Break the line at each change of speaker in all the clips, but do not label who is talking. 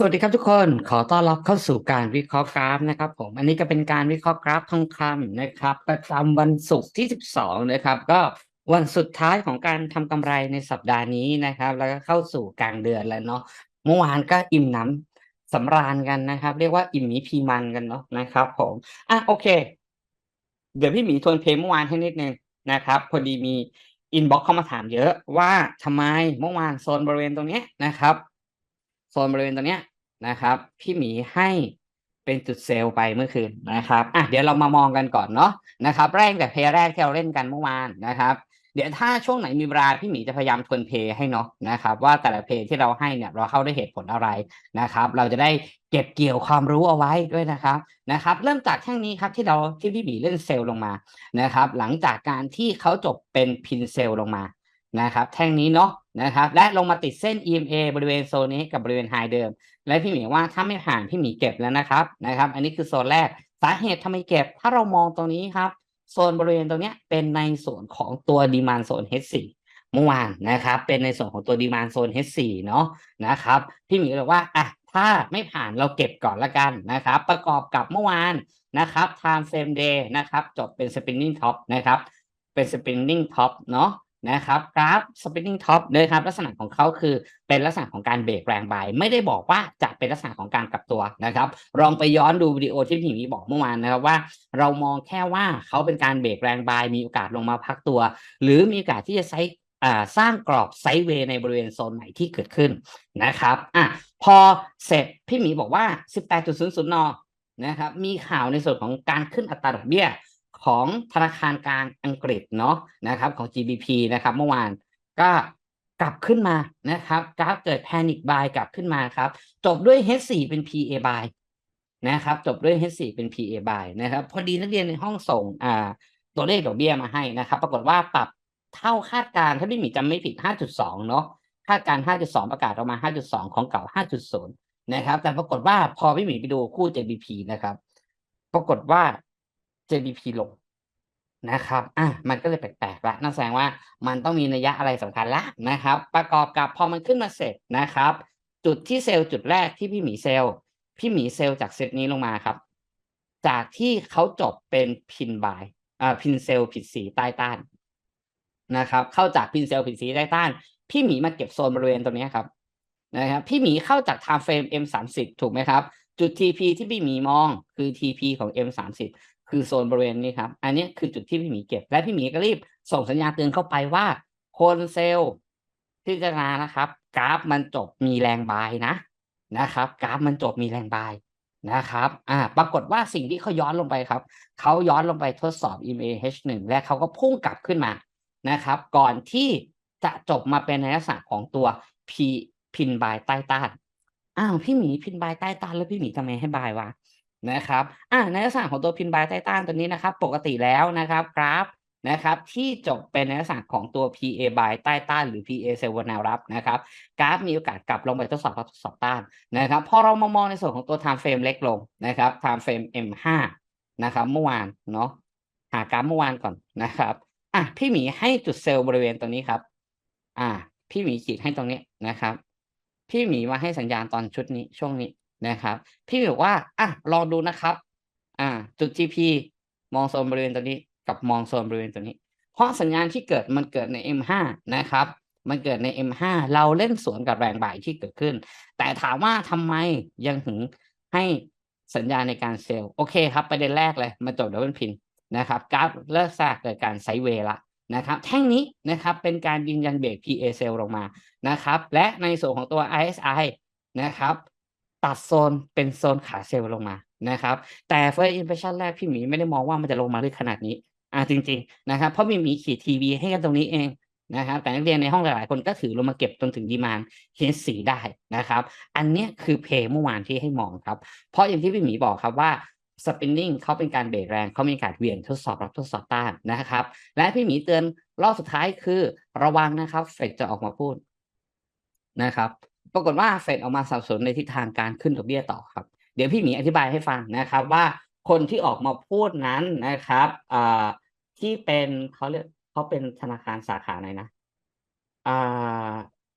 สวัสดีครับทุกคนขอต้อนรับเข้าสู่การวิเคราะห์กราฟนะครับผมอันนี้ก็เป็นการวิเคราะห์กราฟทองคำนะครับ ประจำวันศุกร์ที่ 12 นะครับ ก็วันสุดท้ายของการทำกำไรในสัปดาห์นี้นะครับ แล้วก็เข้าสู่กลางเดือนแล้วเนาะเมื่อวานก็อิ่มหน้ำสำราญกันนะครับ เรียกว่าอิ่มมีพีมันกันเนาะนะครับผมอะโอเค เดี๋ยวพี่หมีทวนเพลงเมื่อวานให้นิดนึงนะครับพอดีมีอินบ็อกเข้ามาถามเยอะว่าทำไมเมื่อวานโซนบริเวณตรงนี้นะครับ โซนบริเวณตรงเนี้ยนะครับ พี่หมีให้เป็นจุดเซลล์ไปเมื่อคืนนะครับอะเดี๋ยวเรามามองกันก่อนเนาะนะครับแรกแต่เพย์แรกที่เราเล่นกันเมื่อวานนะครับ เดี๋ยวถ้าช่วงไหนมีเวลาพี่หมีจะพยายามทวนเพย์ให้เนาะนะครับ ว่าแต่ละเพย์ที่เราให้เนี่ยเราเข้าได้เหตุผลอะไรนะครับ เราจะได้เก็บเกี่ยวความรู้เอาไว้ด้วยนะครับนะครับ เริ่มจากแท่งนี้ครับที่เราที่พี่หมีเล่นเซลล์ลงมานะครับ หลังจากการที่เขาจบเป็นพินเซลล์ลงมา นะครับ แท่งนี้เนาะนะครับ และลงมาติดเส้น EMA บริเวณโซนนี้กับบริเวณไฮเดิม และพี่หมีว่าถ้าไม่ผ่านพี่หมีเก็บแล้วนะครับนะครับ อันนี้คือโซนแรกสาเหตุทำไมเก็บ ถ้าเรามองตรงนี้ครับโซนบริเวณตรงเนี้ยเป็นในส่วนของตัวดีมานโซน H4 เมื่อวานนะครับ เป็นในส่วนของตัวดีมานโซน H4 เนาะนะครับพี่หมีเลยว่าอะถ้าไม่ผ่านเราเก็บก่อนละกันนะครับ ประกอบกับเมื่อวานนะครับ time frame day นะครับ จบเป็น spinning top นะครับ เป็น spinning top เนาะ นะครับกราฟ spinning top เลยครับลักษณะของเขาคือเป็นลักษณะของการเบรกแรงบายไม่ได้บอกว่าจะเป็นลักษณะของการกลับตัวนะครับลองไปย้อนดูวิดีโอที่พี่หมีบอกเมื่อวานนะครับว่า เรามองแค่ว่าเขาเป็นการเบรกแรงบายมีโอกาสลงมาพักตัว หรือมีโอกาสที่จะใช้สร้างกรอบไซด์เวย์ในบริเวณโซนไหนที่เกิดขึ้นนะครับอะพอเสร็จพี่หมีบอกว่า 18.00นนะครับมีข่าวในส่วนของการขึ้นอัตราดอกเบี้ย ของธนาคารกลางอังกฤษเนาะนะครับของ GBP นะครับเมื่อวานก็กลับขึ้นมานะครับกราฟเกิดแพนิคบายกลับขึ้นมาครับจบด้วย H4 เป็น PA buy นะครับจบด้วย H4 เป็น PA buy นะครับพอดีนักเรียนในห้องส่งอ่าตัวเลขดอกเบี้ยมาให้นะครับ ปรากฏว่าปรับเท่าคาดการณ์ถ้าไม่มีจำไม่ผิด 5.2 เนาะคาดการณ์5.2 ประกาศออกมา 5.2 ของเก่า 5.0 นะครับ แต่ปรากฏว่าพอพี่หมีไปดูคู่ JBP นะครับ ปรากฏว่า JBP ลงนะครับ อะ มันก็เลยแปลกๆละนั่นแสดงว่ามันต้องมีนัยยะอะไรสำคัญละนะครับ ประกอบกับพอมันขึ้นมาเสร็จนะครับ จุดที่เซลล์จุดแรกที่พี่หมีเซลล์ พี่หมีเซลล์จากเซตนี้ลงมาครับ จากที่เขาจบเป็นพินบาย อ่า พินเซลล์ผิดสีใต้ต้านนะครับ เข้าจากพินเซลล์ผิดสีใต้ต้าน พี่หมีมาเก็บโซนบริเวณตรงนี้ครับ นะครับ พี่หมีเข้าจาก time frame M 3 0ถูกไหมครับ จุด TP ที่พี่หมีมองคือ TP ของ M 3 0 คือโซนบริเวณนี้ครับ อันนี้คือจุดที่พี่หมีเก็บ และพี่หมีก็รีบส่งสัญญาณเตือนเข้าไปว่าคนเซลล์พิจารณานะครับ กราฟมันจบมีแรงบายนะนะครับ กราฟมันจบมีแรงบายนะครับ อ่า ปรากฏว่าสิ่งที่เขาย้อนลงไปครับ เขาย้อนลงไปทดสอบ EMA H1 และเขาก็พุ่งกลับขึ้นมานะครับ ก่อนที่จะจบมาเป็นในลักษณะของตัว P พินบายใต้ต้าน อ้าวพี่หมีพินบายใต้ต้านแล้วพี่หมีทำไมให้บายวะ นะครับอ่าในลักษณะของตัวพินบายใต้ต้านตัวนี้นะครับ ปกติแล้วนะครับกราฟนะครับที่จบเป็นในลักษณะของตัว PA บายใต้ต้านหรือ PA เซลล์แนวรับนะครับกราฟมีโอกาสกลับลงไปทดสอบทดสอบต้านนะครับพอเรามามองในส่วนของตัว time frame เล็กลงนะครับ time frame M5 นะครับเมื่อวานเนาะหากราฟเมื่อวานก่อนนะครับอะพี่หมีให้จุดเซลล์บริเวณตรงนี้ครับ อ่า พี่หมีขีดให้ตรงนี้นะครับ พี่หมีมาให้สัญญาณตอนชุดนี้ช่วงนี้ นะครับ พี่หมีบอกว่าอะลองดูนะครับ อ่า จุด GP มองโซนบริเวณตัวนี้กับมองโซนบริเวณตัวนี้ เพราะสัญญาณที่เกิดมันเกิดใน M5 นะครับ มันเกิดใน M5 เราเล่นสวนกับแรงบ่ายที่เกิดขึ้น แต่ถามว่าทำไมยังถึงให้สัญญาณในการเซลล์โอเคครับประเด็นแรกเลยมาจบดับเบิลพินนะครับกราฟเลิกซากเกิดการไซเวละนะครับแท่งนี้นะครับเป็นการยืนยันเบรก PA เซลลงมานะครับและในส่วนของตัว RSI นะครับ ตัดโซนเป็นโซนขาเซลล์ลงมานะครับ แต่ first impression แรกพี่หมีไม่ได้มองว่ามันจะลงมาลึกขนาดนี้อ่าจริง ๆ นะครับ เพราะมีหมีขีดทีวีให้กันตรงนี้เองนะครับแต่นักเรียนในห้องหลายๆคนก็ถือลงมาเก็บจนถึงดีมานเฮดสีได้นะครับ อันนี้คือเพย์เมื่อวานที่ให้มองครับ เพราะอย่างที่พี่หมีบอกครับว่าสปินนิ่งเขาเป็นการเบรกแรงเขามีการเหวี่ยงทดสอบรับทดสอบต้านนะครับ และพี่หมีเตือนรอบสุดท้ายคือระวังนะครับเฟดจะออกมาพูดนะครับ ปรากฏว่าเฟดออกมาสับสนในทิศทางการขึ้นดอกเบี้ยต่อครับ เดี๋ยวพี่หมีอธิบายให้ฟังนะครับว่าคนที่ออกมาพูดนั้นนะครับอที่เป็นเขาเรียกเขาเป็นธนาคารสาขาไหนนะ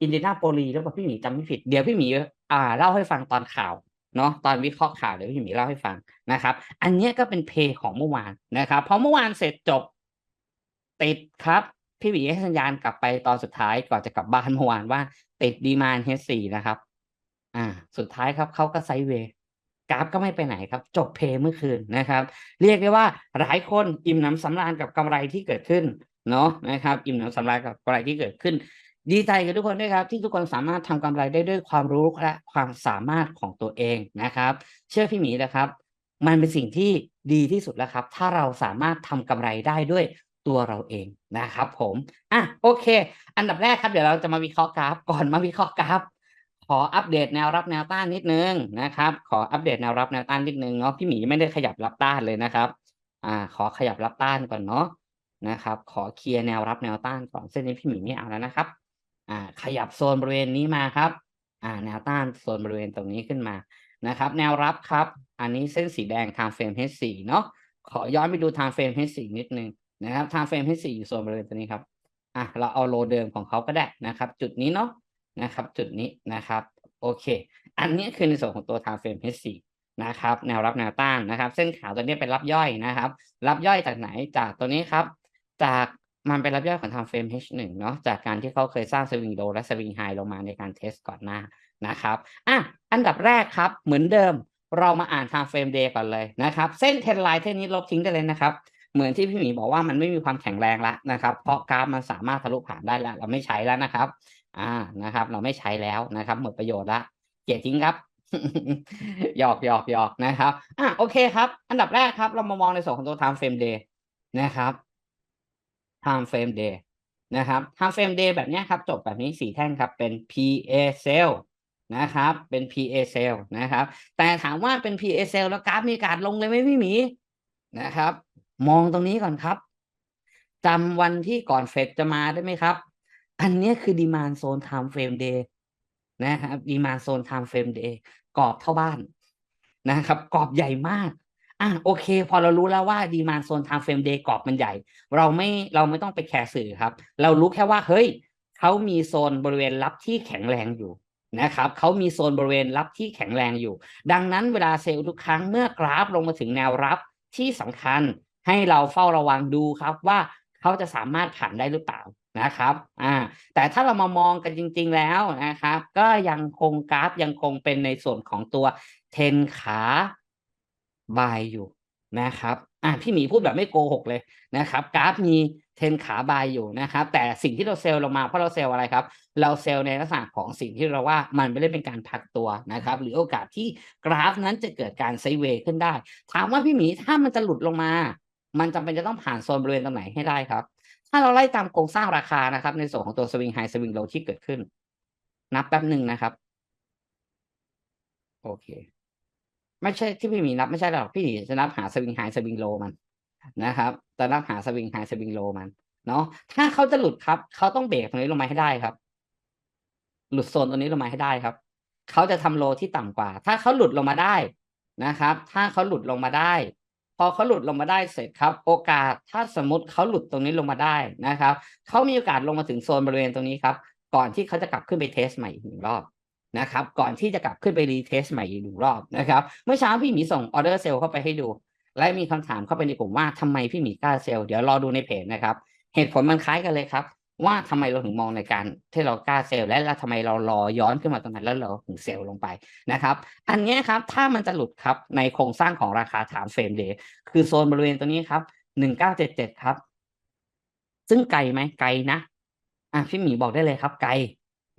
อินเดียนาโปลีหรือเปล่าพี่หมีจำไม่ผิด เดี๋ยวพี่หมีอ่าเล่าให้ฟังตอนข่าวเนาะตอนวิเคราะห์ข่าวเดี๋ยวพี่หมีเล่าให้ฟังนะครับ อันนี้ก็เป็นเพย์ของเมื่อวานนะครับ เพราะเมื่อวานเสร็จจบติดครับ พี่หมีให้สัญญาณกลับไปตอนสุดท้ายก่อนจะกลับบ้านเมื่อวานว่า ติดดีมานเฮสี่นะครับ อ่า สุดท้ายครับเขาก็ไซเวย์กราฟก็ไม่ไปไหนครับ จบเพย์เมื่อคืนนะครับ เรียกได้ว่าหลายคนอิ่มหนำสำราญกับกำไรที่เกิดขึ้นเนาะนะครับ อิ่มหนำสำราญกับกำไรที่เกิดขึ้น ดีใจกับทุกคนด้วยครับ ที่ทุกคนสามารถทำกำไรได้ด้วยความรู้และความสามารถของตัวเองนะครับ เชื่อพี่หมีนะครับ มันเป็นสิ่งที่ดีที่สุดแล้วครับ ถ้าเราสามารถทำกำไรได้ด้วย ตัวเราเองนะครับผมอะโอเค อันดับแรกครับเดี๋ยวเราจะมาวิเคราะห์กราฟก่อนมาวิเคราะห์กราฟ ขออัปเดตแนวรับแนวต้านนิดนึงนะครับ ขออัปเดตแนวรับแนวต้านนิดนึงเนาะพี่หมีไม่ได้ขยับรับต้านเลยนะครับ อ่า ขอขยับรับต้านก่อนเนาะนะครับ ขอเคลียร์แนวรับแนวต้านก่อนเส้นนี้พี่หมีไม่เอาแล้วนะครับ อ่า ขยับโซนบริเวณนี้มาครับ อ่า แนวต้านโซนบริเวณตรงนี้ขึ้นมานะครับ แนวรับครับ อันนี้เส้นสีแดง time frame H4 เนาะขอย้อนไปดู time frame H4 นิดนึง นะครับ time frame H4 อยู่โซนบริเวณตัวนี้ครับอะเราเอาโลเดิมของเขาก็ได้นะครับ จุดนี้เนาะนะครับ จุดนี้นะครับ โอเค อันนี้คือในส่วนของตัว time frame H4 นะครับ แนวรับแนวต้านนะครับ เส้นขาวตัวนี้เป็นรับย่อยนะครับ รับย่อยจากไหนจากตัวนี้ครับ จากมันเป็นรับย่อยของ time frame H1 เนาะจากการที่เขาเคยสร้างสวิงโลและสวิงไฮลงมาในการเทสก่อนหน้านะครับอะอันดับแรกครับเหมือนเดิมเรามาอ่าน time frame day ก่อนเลยนะครับ เส้นเทนไลน์เส้นนี้ลบทิ้งได้เลยนะครับ เหมือนที่พี่หมีบอกว่ามันไม่มีความแข็งแรงแล้วนะครับ เพราะกราฟมันสามารถทะลุผ่านได้แล้ว เราไม่ใช้แล้วนะครับ อ่านะครับ เราไม่ใช้แล้วนะครับ หมดประโยชน์ละเกลียทิ้งครับหยอกหยอกหยอกนะครับอะโอเคครับ อันดับแรกครับ เรามามองในส่วนของตัว time frame day นะครับ time frame day นะครับ time frame day แบบนี้ครับ จบแบบนี้สี่แท่งครับ เป็น PA sell นะครับ เป็น PA sell นะครับ แต่ถามว่าเป็น PA sell แล้วกราฟมีการลงเลยไหมพี่หมีนะครับ มองตรงนี้ก่อนครับจำวันที่ก่อนเฟดจะมาได้ไหมครับ อันนี้คือดีมานโซน time frame day นะครับดีมานโซน time frame day กรอบเท่าบ้านนะครับ กรอบใหญ่มากอะโอเค พอเรารู้แล้วว่าดีมานโซน time frame day กรอบมันใหญ่ เราไม่เราไม่ต้องไปแคร์สื่อครับ เรารู้แค่ว่าเฮ้ยเขามีโซนบริเวณรับที่แข็งแรงอยู่นะครับเขามีโซนบริเวณรับที่แข็งแรงอยู่ ดังนั้นเวลาเซลล์ทุกครั้งเมื่อกราฟลงมาถึงแนวรับที่สำคัญ ให้เราเฝ้าระวังดูครับว่าเขาจะสามารถผ่านได้หรือเปล่านะครับอ่าแต่ถ้าเรามามองกันจริง ๆแล้วนะครับ ก็ยังคงกราฟยังคงเป็นในส่วนของตัวเทนขาบายอยู่นะครับอ่าพี่หมีพูดแบบไม่โกหกเลยนะครับ กราฟมีเทนขาบายอยู่นะครับ แต่สิ่งที่เราเซลล์ลงมาเพราะเราเซลล์อะไรครับ เราเซลล์ในลักษณะของสิ่งที่เราว่ามันไม่ได้เป็นการพักตัวนะครับ หรือโอกาสที่กราฟนั้นจะเกิดการไซเวย์ขึ้นได้ ถามว่าพี่หมีถ้ามันจะหลุดลงมา มันจำเป็นจะต้องผ่านโซนบริเวณตรงไหนให้ได้ครับ ถ้าเราไล่ตามโครงสร้างราคานะครับ ในส่วนของตัวสวิงไฮสวิงโลที่เกิดขึ้น นับแป๊บหนึ่งนะครับ โอเค ไม่ใช่ที่พี่มีนับไม่ใช่หรอกพี่หีจะนับหาสวิงไฮสวิงโลมันนะครับจะนับหาสวิงไฮสวิงโลมันเนาะถ้าเขาจะหลุดครับ เขาต้องเบรกตรงนี้ลงมาให้ได้ครับ หลุดโซนตัวนี้ลงมาให้ได้ครับ เขาจะทำโลที่ต่ำกว่า ถ้าเขาหลุดลงมาได้นะครับ ถ้าเขาหลุดลงมาได้ พอเขาหลุดลงมาได้เสร็จครับ โอกาสถ้าสมมติเขาหลุดตรงนี้ลงมาได้นะครับเขามีโอกาสลงมาถึงโซนบริเวณตรงนี้ครับ ก่อนที่เขาจะกลับขึ้นไปเทสใหม่อีกหนึ่งรอบนะครับ ก่อนที่จะกลับขึ้นไปรีเทสใหม่อีกหนึ่งรอบนะครับเมื่อเช้าพี่หมีส่งออเดอร์เซลเข้าไปให้ดู และมีคำถามเข้าไปในกลุ่มว่าทำไมพี่หมีกล้าเซลล์เดี๋ยวรอดูในเพจนะครับ เหตุผลมันคล้ายกันเลยครับ ว่าทำไมเราถึงมองในการที่เรากล้าเซลล์และแล้วทำไมเรารอย้อนขึ้นมาตรงนั้นแล้วเราถึงเซลล์ลงไปนะครับ อันนี้ครับถ้ามันจะหลุดครับในโครงสร้างของราคาฐานเฟรมเดย์คือโซนบริเวณตัวนี้ครับหนึ่งเก้าเจ็ดเจ็ดครับ ซึ่งไกลไหมไกลนะอะพี่หมีบอกได้เลยครับ ไกล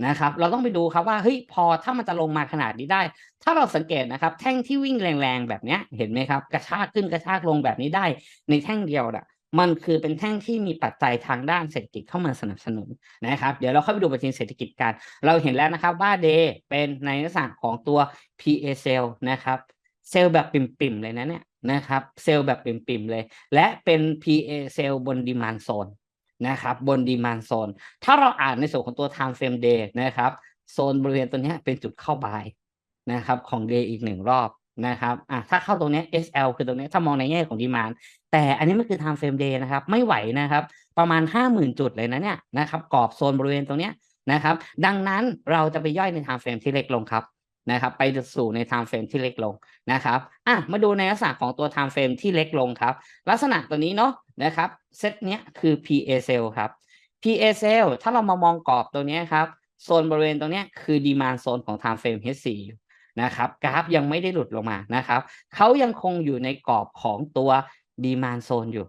นะครับ เราต้องไปดูครับว่าเฮ้ยพอถ้ามันจะลงมาขนาดนี้ได้ ถ้าเราสังเกตนะครับ แท่งที่วิ่งแรงๆแบบเนี้ยเห็นไหมครับ กระชากขึ้นกระชากลงแบบนี้ได้ ในแท่งเดียวน่ะ มันคือเป็นแท่งที่มีปัจจัยทางด้านเศรษฐกิจเข้ามาสนับสนุนนะครับ เดี๋ยวเราเข้าไปดูปัจจัยเศรษฐกิจกัน เราเห็นแล้วนะครับว่าเดเป็นในลักษณะของตัว PA cell นะครับเซลล์แบบปิ่มๆเลยนะเนี่ยนะครับเซลล์แบบปิ่มๆเลย และเป็น PA cell บน demand zone นะครับบน demand zone ถ้าเราอ่านในส่วนของตัว time frame day นะครับโซนบริเวณตัวนี้เป็นจุดเข้าบายนะครับของ day อีกหนึ่งรอบนะครับอะถ้าเข้าตรงเนี้ย SL คือตรงเนี้ยถ้ามองในแง่ของ demand แต่อันนี้มันคือ time frame day นะครับ ไม่ไหวนะครับ ประมาณ 50,000 จุดเลยนะเนี่ยนะครับกรอบโซนบริเวณตรงเนี้ยนะครับ ดังนั้นเราจะไปย่อยใน time frame ที่เล็กลงครับนะครับไปสู่ใน time frame ที่เล็กลงนะครับอะมาดูในลักษณะของตัว time frame ที่เล็กลงครับ ลักษณะตัวนี้เนาะนะครับเซตเนี้ยคือ PA cell ครับ PA cell ถ้าเรามามองกรอบตัวนี้ครับโซนบริเวณตรงนี้คือ demand zone ของ time frame H4 นะครับกราฟยังไม่ได้หลุดลงมานะครับเขายังคงอยู่ในกรอบของตัว demand zone อยู่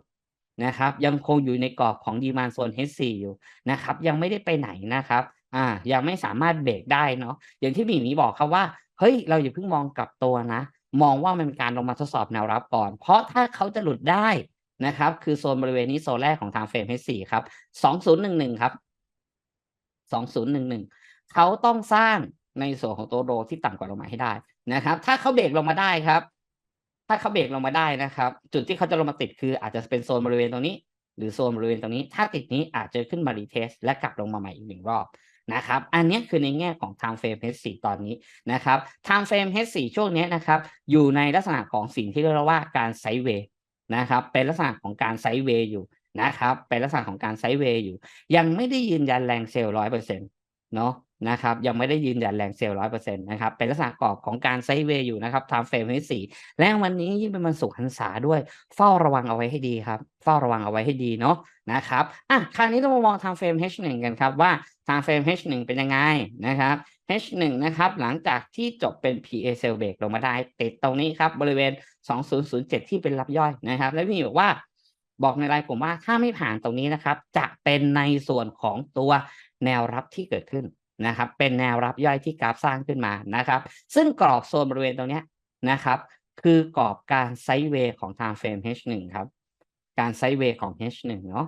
นะครับ ยังคงอยู่ในกรอบของ demand zone H4 อยู่นะครับ ยังไม่ได้ไปไหนนะครับอ่ายังไม่สามารถเบรกได้เนาะอย่างที่พี่มีบอกครับว่าเฮ้ยเราอย่าเพิ่งมองกลับตัวนะ มองว่ามันเป็นการลงมาทดสอบแนวรับก่อน เพราะถ้าเขาจะหลุดได้นะครับ คือโซนบริเวณนี้โซนแรกของทางเฟรม H4 ครับ2011ครับ2011เขาต้องสร้างในส่วนของตัวโรที่ต่ำกว่าลงมาให้ได้นะครับ ถ้าเขาเบรกลงมาได้ครับ ถ้าเขาเบรกลงมาได้นะครับ จุดที่เขาจะลงมาติดคืออาจจะเป็นโซนบริเวณตรงนี้ หรือโซนบริเวณตรงนี้ ถ้าติดนี้อาจจะขึ้นมารีเทสและกลับลงมาใหม่อีกหนึ่งรอบนะครับ อันนี้คือในแง่ของ time frame H4 ตอนนี้นะครับ time frame H4 ช่วงนี้นะครับ อยู่ในลักษณะของสิ่งที่เรียกว่าการไซด์เวย์นะครับ เป็นลักษณะของการไซด์เวย์อยู่นะครับ เป็นลักษณะของการไซด์เวย์อยู่ ยังไม่ได้ยืนยันแรงเซลล์ร้อยเปอร์เซ็นต์เนาะ นะครับยังไม่ได้ยืนยันแรงเซลล์ร้อยเปอร์เซ็นต์นะครับเป็นลักษณะกรอบของการไซด์เวย์อยู่นะครับ time frame H4 และวันนี้ยิ่งเป็นวันศุกร์หันษาด้วย เฝ้าระวังเอาไว้ให้ดีครับ เฝ้าระวังเอาไว้ให้ดีเนาะนะครับอะคราวนี้เรามามอง time frame H1 กันครับว่า time frame H1 เป็นยังไงนะครับ H1 นะครับหลังจากที่จบเป็น PA cell break ลงมาได้ติดตรงนี้ครับบริเวณ 2007 ที่เป็นรับย่อยนะครับ แล้วพี่บอกว่าบอกในไลน์ผมว่าถ้าไม่ผ่านตรงนี้นะครับ จะเป็นในส่วนของตัวแนวรับที่เกิดขึ้น นะครับเป็นแนวรับย่อยที่กราฟสร้างขึ้นมานะครับ ซึ่งกรอบโซนบริเวณตรงนี้นะครับ คือกรอบการไซด์เวย์ของ time frame H1 ครับ การไซด์เวย์ของ H1 เนาะ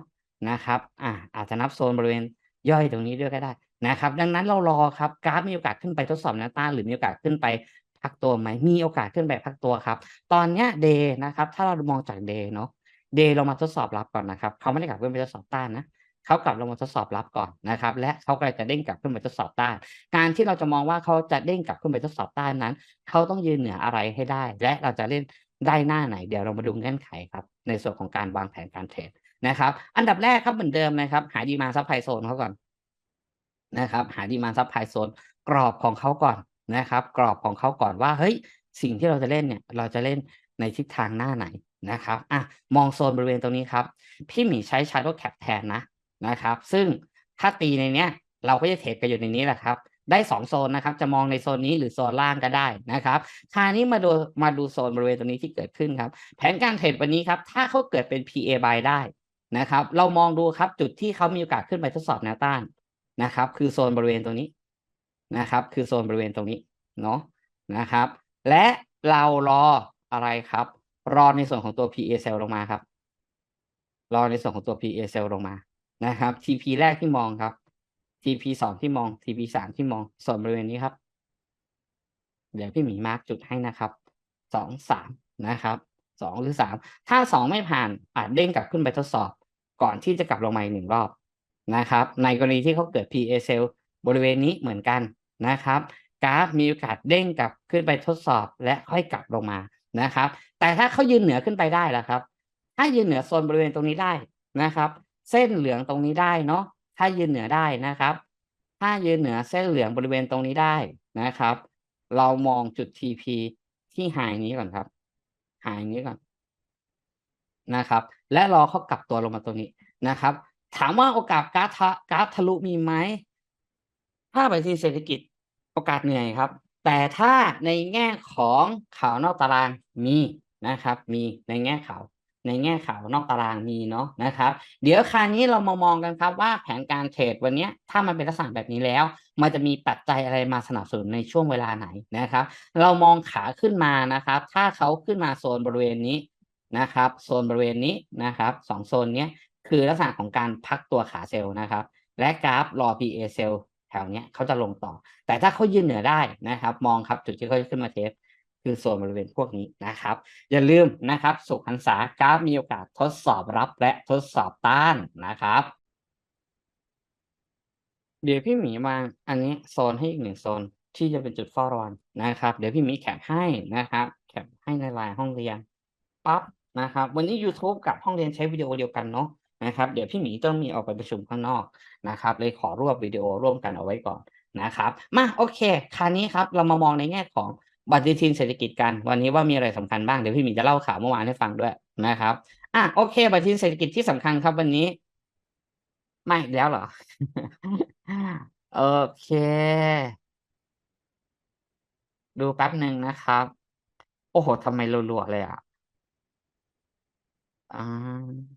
นะครับอ่าอาจจะนับโซนบริเวณย่อยตรงนี้ด้วยก็ได้นะครับ ดังนั้นเรารอครับกราฟมีโอกาสขึ้นไปทดสอบแนวต้านหรือมีโอกาสขึ้นไปพักตัวไหมมีโอกาสขึ้นไปพักตัวครับ ตอนเนี้ยเดนะครับ ถ้าเรามองจากเดเนาะเดย์เรามาทดสอบรับก่อนนะครับเขาไม่ได้กลับขึ้นไปทดสอบต้านนะ เขากลับลงมาทดสอบรับก่อนนะครับ และเขาก็จะเด้งกลับขึ้นไปทดสอบต้าน การที่เราจะมองว่าเขาจะเด้งกลับขึ้นไปทดสอบต้านนั้นเขาต้องยืนเหนืออะไรให้ได้ และเราจะเล่นได้หน้าไหน เดี๋ยวเรามาดูเงื่อนไขครับ ในส่วนของการวางแผนการเทรดนะครับ อันดับแรกครับเหมือนเดิมนะครับ หาดีมาซับไพโซนเขาก่อนนะครับ หาดีมาซับไพโซนกรอบของเขาก่อนนะครับ กรอบของเขาก่อนว่าเฮ้ยสิ่งที่เราจะเล่นเนี่ยเราจะเล่นในทิศทางหน้าไหนนะครับอะมองโซนบริเวณตรงนี้ครับ พี่หมีใช้ Shadow Cap แทนนะ นะครับ ซึ่งถ้าตีในเนี้ย เราก็จะเทรดกันอยู่ในนี้แหละครับ ได้สองโซนนะครับ จะมองในโซนนี้หรือโซนล่างก็ได้นะครับคราวนี้มาดูมาดูโซนบริเวณตรงนี้ที่เกิดขึ้นครับ แผนการเทรดวันนี้ครับ ถ้าเขาเกิดเป็น PA buy ได้นะครับ เรามองดูครับจุดที่เขามีโอกาสขึ้นไปทดสอบแนวต้านนะครับ คือโซนบริเวณตรงนี้นะครับ คือโซนบริเวณตรงนี้เนาะนะครับ และเรารออะไรครับ รอในส่วนของตัว PA cell ลงมาครับ รอในส่วนของตัว PA cell ลงมา นะครับ TP แรกที่มองครับ TP สองที่มอง TP สามที่มอง ส่วนบริเวณนี้ครับ เดี๋ยวพี่หมีมาร์กจุดให้นะครับสองสามนะครับสองหรือสามถ้าสองไม่ผ่านอาจเด้งกลับขึ้นไปทดสอบ ก่อนที่จะกลับลงมาอีกหนึ่งรอบนะครับ ในกรณีที่เขาเกิด PA cell บริเวณนี้เหมือนกันนะครับ กราฟมีโอกาสเด้งกลับขึ้นไปทดสอบและค่อยกลับลงมานะครับ แต่ถ้าเขายืนเหนือขึ้นไปได้แล่ะครับ ถ้ายืนเหนือโซนบริเวณตรงนี้ได้นะครับ เส้นเหลืองตรงนี้ได้เนาะถ้ายืนเหนือได้นะครับ ถ้ายืนเหนือเส้นเหลืองบริเวณตรงนี้ได้นะครับ เรามองจุด TP ที่หายนี้ก่อนครับ หายนี้ก่อนนะครับ และรอเขากลับตัวลงมาตรงนี้นะครับ ถามว่าโอกาสกราฟทะกราฟทะลุมีไหมถ้าไปที่เศรษฐกิจโอกาสเหนื่อยครับ แต่ถ้าในแง่ของข่าวนอกตารางมีนะครับ มีในแง่ข่าว ในแง่ข่าวนอกตารางมีเนาะนะครับ เดี๋ยวคราวนี้เรามามองกันครับว่าแผนการเทรดวันนี้ถ้ามันเป็นลักษณะแบบนี้แล้ว มันจะมีปัจจัยอะไรมาสนับสนุนในช่วงเวลาไหนนะครับ เรามองขาขึ้นมานะครับ ถ้าเขาขึ้นมาโซนบริเวณนี้นะครับ โซนบริเวณนี้นะครับสองโซนนี้คือลักษณะของการพักตัวขาเซลล์นะครับ และกราฟรอ PA เซลล์แถวเนี้ยเขาจะลงต่อ แต่ถ้าเขายืนเหนือได้นะครับ มองครับจุดที่เขาจะขึ้นมาเทส คือโซนบริเวณพวกนี้นะครับ อย่าลืมนะครับสุขหันษากราฟมีโอกาสทดสอบรับและทดสอบต้านนะครับ เดี๋ยวพี่หมีวาอันนี้โซนให้อีกหนึ่งโซนที่จะเป็นจุดเฝ้าระวังนะครับ เดี๋ยวพี่หมีแคปให้นะครับแคปให้ในไลน์ห้องเรียนปั๊บนะครับ วันนี้ YouTube กับห้องเรียนใช้วิดีโอเดียวกันเนาะนะครับเดี๋ยวพี่หมีต้องมีออกไปประชุมข้างนอกนะครับ เลยขอรวบวิดีโอร่วมกันเอาไว้ก่อนนะครับ มาโอเค คราวนี้ครับเรามามองในแง่ของ ปฏิทินเศรษฐกิจกัน วันนี้ว่ามีอะไรสำคัญบ้าง เดี๋ยวพี่หมีจะเล่าข่าวเมื่อวานให้ฟังด้วยนะครับ อะโอเคปฏิทินเศรษฐกิจที่สำคัญครับวันนี้ ไมาอีกแล้วเหรอ โอเค ดูแป๊บหนึ่งนะครับ โอ้โฮทำไมรัวๆเลยอะอ่า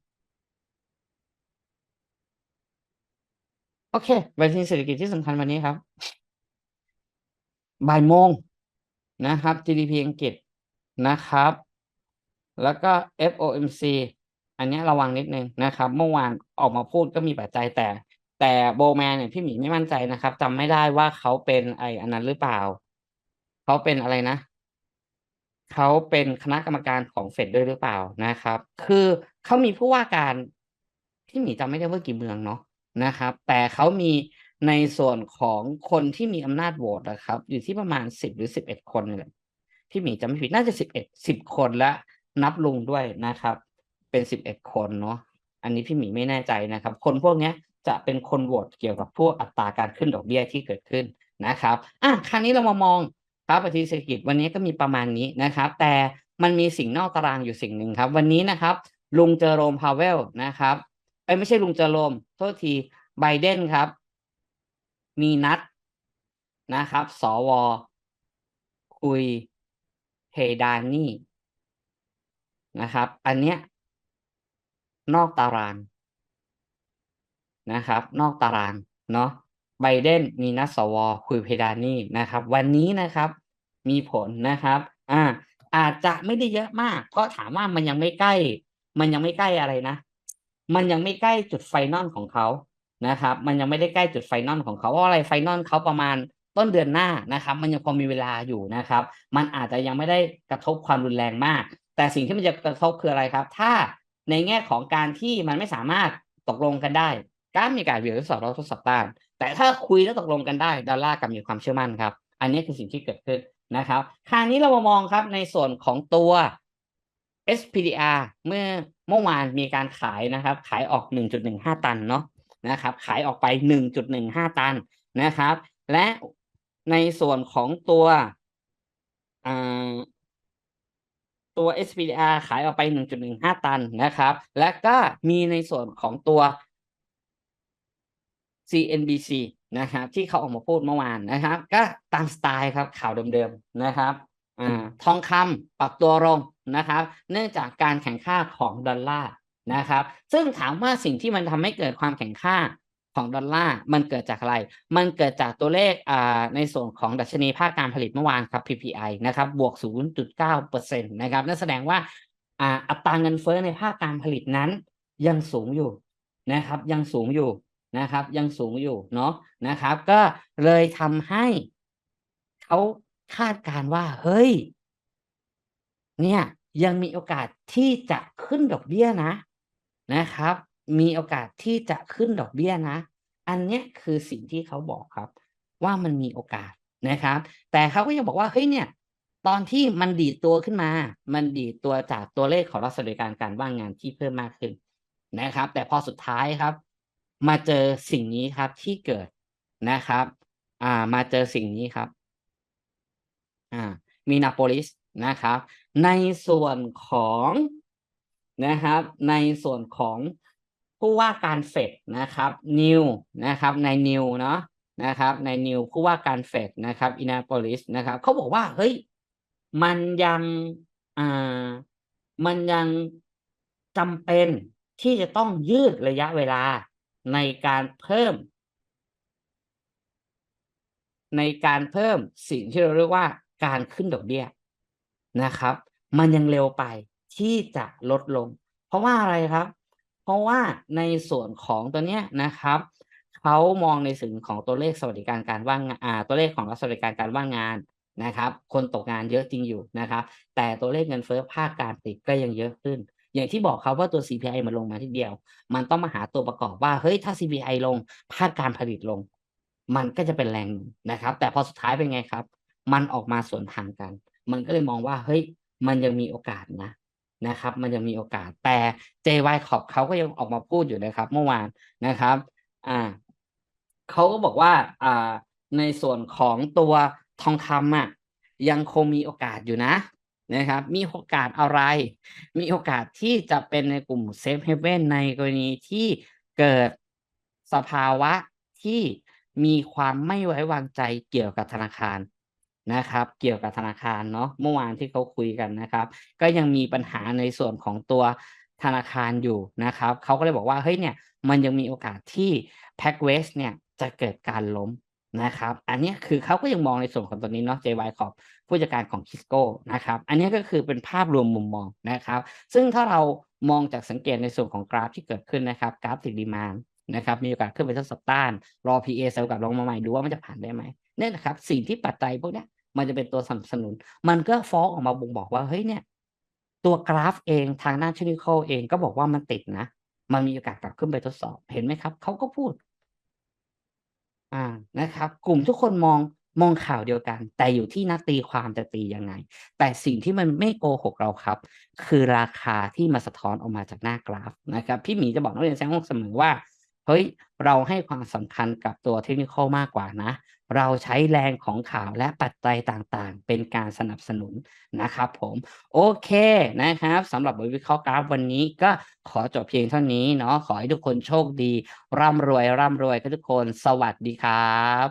โอเคปฏิทินเศรษฐกิจที่สำคัญวันนี้ครับ บ่ายโมง นะครับ GDP อังกฤษนะครับ แล้วก็ FOMC อันนี้ระวังนิดหนึ่งนะครับ เมื่อวานออกมาพูดก็มีปัจจัยแต่ แต่ Bowman เนี่ยพี่หมีไม่มั่นใจนะครับจำไม่ได้ว่าเขาเป็นไอ้อันนั้นหรือเปล่า เขาเป็นอะไรนะ เขาเป็นคณะกรรมการของ Fed ด้วยหรือเปล่านะครับ คือเขามีผู้ว่าการพี่หมีจำไม่ได้ว่ากี่เมืองเนาะนะครับ แต่เขามี ในส่วนของคนที่มีอำนาจโหวตอะครับ อยู่ที่ประมาณ10หรือ11คนนี่แหละพี่หมีจำไม่ผิดน่าจะ11 10คนและนับลุงด้วยนะครับ เป็น11คนเนาะอันนี้พี่หมีไม่แน่ใจนะครับ คนพวกเนี้ยจะเป็นคนโหวตเกี่ยวกับพวกอัตราการขึ้นดอกเบี้ยที่เกิดขึ้นนะครับอะคราวนี้เรามามองครับปฏิทินเศรษฐกิจวันนี้ก็มีประมาณนี้นะครับ แต่มันมีสิ่งนอกตารางอยู่สิ่งหนึ่งครับ วันนี้นะครับ ลุงเจอโรม Powell นะครับเอ๊ยไม่ใช่ลุงเจอโรมโทษทีไบเดนครับ มีนัดนะครับ สว คุยเพดานหนี้นะครับ อันเนี้ยนอกตารางนะครับ นอกตารางเนาะไบเดนมีนัดสว คุยเพดานหนี้นะครับ วันนี้นะครับ มีผลนะครับ อ่า อาจจะไม่ได้เยอะมาก เพราะถามว่ามันยังไม่ใกล้ มันยังไม่ใกล้อะไรนะ มันยังไม่ใกล้จุดไฟนอลของเขา นะครับ มันยังไม่ได้ใกล้จุดไฟนอลของเขาเพราะอะไรไฟนอลเขาประมาณต้นเดือนหน้านะครับ มันยังพอมีเวลาอยู่นะครับ มันอาจจะยังไม่ได้กระทบความรุนแรงมาก แต่สิ่งที่มันจะกระทบคืออะไรครับ ถ้าในแง่ของการที่มันไม่สามารถตกลงกันได้ก็มีการเวี่ยงทดสอบแล้วทดสอบต้าน แต่ถ้าคุยแล้วตกลงกันได้ดอลลาร์กับมีความเชื่อมั่นครับ อันนี้คือสิ่งที่เกิดขึ้นนะครับคราวนี้เรามามองครับในส่วนของตัว SPDR เมื่อเมื่อวานมีการขายนะครับ ขายออก 1.15 ตันเนาะ นะครับ ขายออกไป 1.15 ตันนะครับ และในส่วนของตัวตัว SPDR ขายออกไป 1.15 ตันนะครับ และก็มีในส่วนของตัว CNBC นะครับ ที่เขาออกมาพูดเมื่อวานนะครับ ก็ตามสไตล์ครับข่าวเดิมๆนะครับอ่าทองคำปรับตัวลงนะครับ เนื่องจากการแข่งค่าของดอลลาร์ นะครับ ซึ่งถามว่าสิ่งที่มันทำให้เกิดความแข่งค่าของดอลลาร์มันเกิดจากอะไร มันเกิดจากตัวเลขในส่วนของดัชนีภาคการผลิตเมื่อวานครับ PPI นะครับ บวก 0.9%นะครับ นั่นแสดงว่าอัตราเงินเฟ้อในภาคการผลิตนั้นยังสูงอยู่นะครับ ยังสูงอยู่นะครับ ยังสูงอยู่เนาะนะครับ ก็เลยทำให้เขาคาดการณ์ว่า เฮ้ย เนี่ย ยังมีโอกาสที่จะขึ้นดอกเบี้ยนะ นะครับ มีโอกาสที่จะขึ้นดอกเบี้ยนะ อันเนี้ยคือสิ่งที่เขาบอกครับ ว่ามันมีโอกาสนะครับ แต่เขาก็ยังบอกว่าเฮ้ยเนี่ย ตอนที่มันดีดตัวขึ้นมา มันดีดตัวจากตัวเลขของรัฐสวัสดิการการว่างงานที่เพิ่มมากขึ้นนะครับ แต่พอสุดท้ายครับ มาเจอสิ่งนี้ครับที่เกิดนะครับ อ่า มาเจอสิ่งนี้ครับ อ่า Minneapolis นะครับ ในส่วนของ นะครับ ในส่วนของผู้ว่าการเฟดนะครับนิวนะครับในนิวเนาะนะครับ ในนิวผู้ว่าการเฟดนะครับ Minneapolis นะครับเขาบอกว่าเฮ้ยมันยังอ่ามันยังจำเป็นที่จะต้องยืดระยะเวลาในการเพิ่ม ในการเพิ่มสิ่งที่เราเรียกว่าการขึ้นดอกเบี้ยนะครับ มันยังเร็วไป ที่จะลดลง เพราะว่าอะไรครับ เพราะว่าในส่วนของตัวเนี้ยนะครับเขามองในส่วนของตัวเลขสวัสดิการการว่างงานอ่าตัวเลขของรัฐสวัสดิการการว่างงานนะครับ คนตกงานเยอะจริงอยู่นะครับ แต่ตัวเลขเงินเฟ้อภาคการผลิตก็ยังเยอะขึ้น อย่างที่บอกครับว่าตัว CPI มันลงมาทีเดียว มันต้องมาหาตัวประกอบว่าเฮ้ยถ้า CPI ลงภาคการผลิตลง มันก็จะเป็นแรงหนุนนะครับ แต่พอสุดท้ายเป็นไงครับ มันออกมาสวนทางกัน มันก็เลยมองว่าเฮ้ยมันยังมีโอกาสนะ นะครับ มันยังมีโอกาสแต่ Jay Wyckoff เขาก็ยังออกมาพูดอยู่นะครับ เมื่อวานนะครับ อ่าเขาก็บอกว่าอ่าในส่วนของตัวทองคำอะยังคงมีโอกาสอยู่นะนะครับ มีโอกาสอะไร มีโอกาสที่จะเป็นในกลุ่มเซฟเฮเว่นในกรณีที่เกิดสภาวะที่มีความไม่ไว้วางใจเกี่ยวกับธนาคาร นะครับ เกี่ยวกับธนาคารเนาะเมื่อวานที่เขาคุยกันนะครับ ก็ยังมีปัญหาในส่วนของตัวธนาคารอยู่นะครับเขาก็เลยบอกว่าเฮ้ยเนี่ยมันยังมีโอกาสที่แพ็กเวสเนี่ยจะเกิดการล้มนะครับ อันนี้คือเขาก็ยังมองในส่วนของตัวนี้เนาะ JY ขอบผู้จัดการของ Kisco นะครับ อันนี้ก็คือเป็นภาพรวมมุมมองนะครับ ซึ่งถ้าเรามองจากสังเกตในส่วนของกราฟที่เกิดขึ้นนะครับ กราฟติดดีมานนะครับ มีโอกาสขึ้นไปทดสอบต้าน รอ PA เซลกับลงมาใหม่ดูว่ามันจะผ่านได้ไหมเนี่ยนะครับ สิ่งที่ปัจจัยพวกนี้ มันจะเป็นตัวสนับสนุน มันก็ฟ้องออกมาบ่งบอกว่าเฮ้ยเนี่ย ตัวกราฟเองทางด้าน Technical เองก็บอกว่ามันติดนะ มันมีโอกาสกลับขึ้นไปทดสอบเห็นไหมครับ เขาก็พูด อ่านะครับ กลุ่มทุกคนมองมองข่าวเดียวกัน แต่อยู่ที่นักตีความจะตียังไง แต่สิ่งที่มันไม่โกหกเราครับ คือราคาที่มาสะท้อนออกมาจากหน้ากราฟนะครับ พี่หมีจะบอกนักเรียนแซงห้องเสมอว่า เฮ้ยเราให้ความสำคัญกับตัวเทคนิคอลมากกว่านะ เราใช้แรงของข่าวและปัจจัยต่างๆ เป็นการสนับสนุนนะครับผม โอเคนะครับสำหรับบทวิเคราะห์กราฟวันนี้ก็ขอจบเพียงเท่านี้เนาะขอให้ทุกคนโชคดี ร่ำรวย ร่ำรวยกันทุกคน สวัสดีครับ